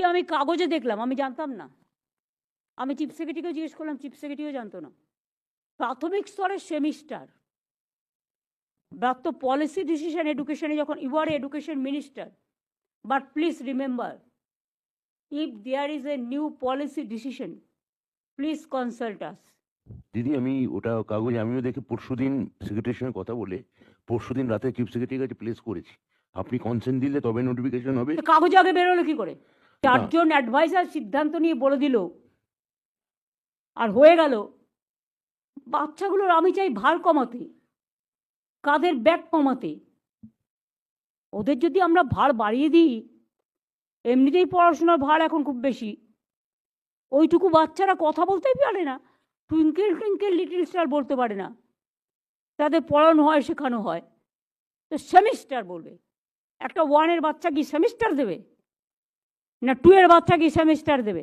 আমি কাগজে দেখলাম? আমি জানতাম না। আমি চিফ সেক্রেটারিকেও জিজ্ঞেস করলাম চিফ সেক্রেটারিও জানতো না? প্রাথমিক স্তরের সেমিস্টার ব্যাপ্ত পলিসি ডিসিশন এডুকেশনে যখন you are education minister but please remember if there is a new policy decision please consult us দিদি আমি ওটা কাগজে আমিও দেখে পরশুদিন সেক্রেটারির সঙ্গে কথা বলে পরশুদিন রাতে চিফ সেক্রেটারির কাছে প্লেস করেছি। আপনি কনসেন্ট দিলে তবে নোটিফিকেশন হবে। কাগজে আগে বেরোলো কি করে? চারজন অ্যাডভাইসার সিদ্ধান্ত নিয়ে বলে দিল, আর হয়ে গেল বাচ্চাগুলোর আমি চাই ভার কমাতে কাদের ব্যাগ কমাতে। ওদের যদি আমরা ভার বাড়িয়ে দিই, এমনিতেই পড়াশোনার ভার এখন খুব বেশি। ওইটুকু বাচ্চারা কথা বলতেই পারে না, টুইঙ্কেল টুইঙ্কেল লিটিল স্টার বলতে পারে না। তাদের পড়ানো হয়, শেখানো হয়। তো সেমিস্টার বলবে, একটা ওয়ানের বাচ্চা কি সেমিস্টার দেবে? না টু এর বাচ্চা কি সেমিস্টার দেবে।